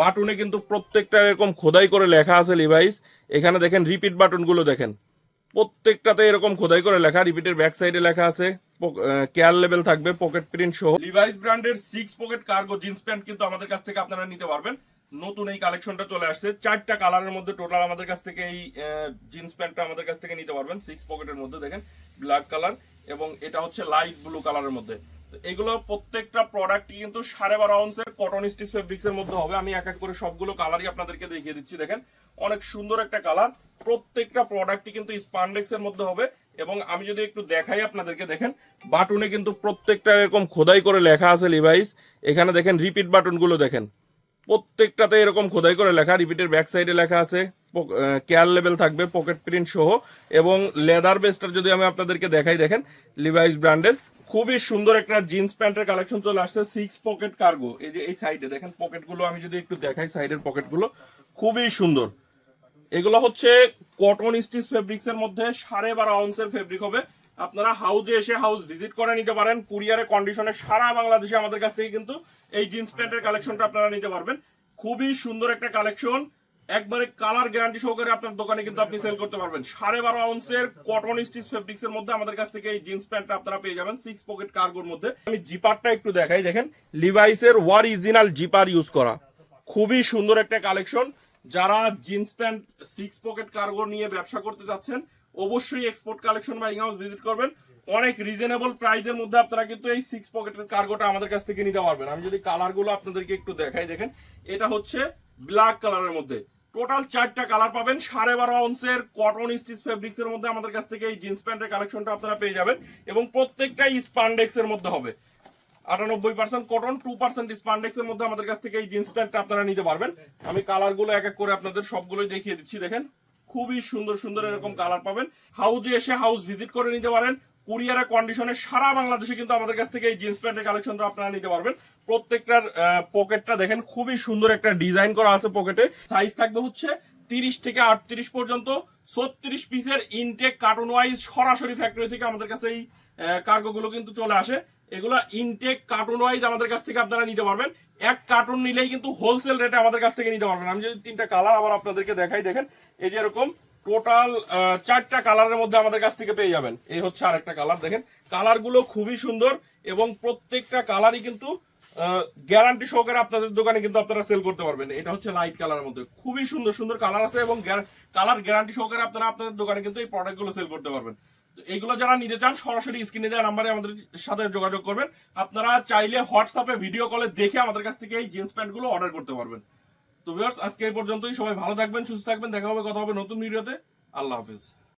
বাটনে কিন্তু প্রত্যেকটা এরকম খোদাই করে লেখা আছে লিভাইস এখানে দেখেন রিপিট বাটনগুলো দেখেন। প্রত্যেকটাতে এরকম খোদাই করে লেখা রিপিটের ব্যাক সাইডে লেখা আছে। কেয়ার লেভেল থাকবে পকেট প্রিন্ট সহ। লিভাইস ব্র্যান্ডের six pocket cargo jeans pant কিন্তু আমাদের কাছ থেকে আপনারা নিতে পারবেন। নতুন এই কালেকশনটা চলে আসছে। চারটা কালারের মধ্যে টোটাল আমাদের কাছ থেকে এই জিন্স প্যান্টটা আমাদের কাছ থেকে নিতে পারবেন। সিক্স পকেটের মধ্যে দেখেন ব্ল্যাক কালার এবং এটা হচ্ছে লাইট ব্লু কালারের মধ্যে। এগুলো প্রত্যেকটা প্রোডাক্টই কিন্তু সাড়ে বারো আউন্সের কটন স্টিচ ফেব্রিক্স এর মধ্যে হবে। আমি এক এক করে সবগুলো কালারই আপনাদেরকে দেখিয়ে দিচ্ছি, দেখেন। অনেক সুন্দর একটা কালার প্রত্যেকটা প্রোডাক্টই কিন্তু স্পান্ডেক্স এর মধ্যে হবে। এবং আমি যদি একটু দেখাই আপনাদেরকে, দেখেন, বাটনে কিন্তু প্রত্যেকটা এরকম খোদাই করে লেখা আছে লিভাইস এখানে দেখেন রিপিট বাটনগুলো দেখেন। প্রত্যেকটাতে এরকম খোদাই করে লেখা। রিপিটের ব্যাক সাইডে লেখা আছে। কেয়ার লেভেল থাকবে পকেট প্রিন্ট সহ। এবং লেদার বেস্টার যদি আমি আপনাদেরকে দেখাই, দেখেন লিভাইস ব্র্যান্ডের খুবই সুন্দর একটা জিন্স প্যান্টের কালেকশন চলে আসছে সিক্স পকেট কার্গো এই যে এই সাইডে দেখেন পকেটগুলো আমি যদি একটু দেখাই সাইডের পকেটগুলো খুবই সুন্দর। এগুলো হচ্ছে কটন স্টিচ ফেব্রিক্স এর মধ্যে সাড়ে বারো আউন্সের ফেব্রিক হবে। আপনারা হাউজে এসে হাউস ভিজিট করে নিতে পারেন। কুরিয়ারে কন্ডিশনে সারা বাংলাদেশে আমাদের কাছ থেকে কিন্তু এই জিন্স প্যান্টের কালেকশনটা আপনারা নিতে পারবেন। খুবই সুন্দর একটা কালেকশন একবারে কালার গ্যারান্টি সহকারে আপনার দোকানে কিন্তু আপনি সেল করতে পারবেন। সাড়ে বারো আউন্সের কটন স্টিচ ফেব্রিক্স এর মধ্যে আমাদের কাছ থেকে এই জিন্স প্যান্টটা আপনারা পেয়ে যাবেন সিক্স পকেট কার্গোর মধ্যে। আমি জিপারটা একটু দেখাই, দেখেন লিভাইসের অরিজিনাল জিপার ইউজ করা। খুবই সুন্দর একটা কালেকশন যারা jeans pant six pocket cargo নিয়ে ব্যবসা করতে যাচ্ছেন, অবশ্যই export collection buying house visit করবেন। অনেক রিজনেবল প্রাইজের মধ্যে আপনারা কিন্তু এই সিক্স পকেটের কার্গোটা আমাদের কাছ থেকে নিতে পারবেন। আমি যদি কালারগুলো আপনাদেরকে একটু দেখাই, দেখেন, এটা হচ্ছে ব্ল্যাক কালারের মধ্যে। টোটাল চারটা কালার পাবেন। সাড়ে বারো আউন্সের কটন স্টিচ ফেব্রিক্স এর মধ্যে আমাদের কাছ থেকে এই জিন্স প্যান্টের কালেকশনটা আপনারা পেয়ে যাবেন এবং প্রত্যেকটাই স্পান্ডেক্স এর মধ্যে হবে। আটানব্বই percent cotton two percent spandex এর মধ্যে আমাদের কাছ থেকে এই জিন্স প্যান্টটা আপনারা নিতে পারবেন। আমি কালারগুলো এক এক করে আপনাদের সবগুলোই দেখিয়ে দিচ্ছি, দেখেন। খুবই সুন্দর সুন্দর এরকম কালার পাবেন। হাউজে এসে হাউস ভিজিট করে নিতে পারেন। কুরিয়ারের কন্ডিশনে সারা বাংলাদেশে কিন্তু আমাদের কাছ থেকে এই জিন্স প্যান্টের কালেকশনটা আপনারা নিতে পারবেন। প্রত্যেকটার পকেটটা দেখেন, খুবই সুন্দর একটা ডিজাইন করা আছে পকেটে সাইজ থাকবে হচ্ছে তিরিশ থেকে আটত্রিশ পর্যন্ত। ছত্রিশ পিসের ইনটেক কার্টুন ওয়াইজ সরাসরি ফ্যাক্টরি থেকে আমাদের কাছে এই কার্গো গুলো কিন্তু চলে আসে। এগুলো ইনটেক কার্টুন ওয়াইজ আমাদের কাছ থেকে আপনারা নিতে পারবেন। এক কার্টুন নিলেই কিন্তু হোলসেল রেটে আমাদের কাছ থেকে নিতে পারবেন। আমি যদি তিনটা কালার আবার আপনাদেরকে দেখাই, দেখেন, এই যে এরকম টোটাল চারটা কালারের মধ্যে আমাদের কাছ থেকে পেয়ে যাবেন। এই হচ্ছে আরেকটা কালার, দেখেন। কালারগুলো খুবই সুন্দর এবং প্রত্যেকটা কালারই কিন্তু গ্যারান্টি সহকারে আপনাদের দোকানে কিন্তু আপনারা সেল করতে পারবেন। এটা হচ্ছে লাইট কালারের মধ্যে। খুবই সুন্দর সুন্দর কালার আছে এবং কালার গ্যারান্টি সহকারে আপনারা আপনাদের দোকানে কিন্তু এই প্রোডাক্টগুলো সেল করতে পারবেন। এগুলো যারা নিতে চান, সরাসরি স্ক্রিনে দেওয়া নাম্বারে আমাদের সাথে যোগাযোগ করবেন। আপনারা চাইলে হোয়াটসঅ্যাপে ভিডিও কলে দেখে আমাদের কাছ থেকে এই জিন্স প্যান্টগুলো অর্ডার করতে পারবেন। তো ভিউয়ার্স আজকে এই পর্যন্তই। সবাই ভালো থাকবেন, সুস্থ থাকবেন। দেখা হবে, কথা হবে নতুন ভিডিওতে আল্লাহ হাফিজ।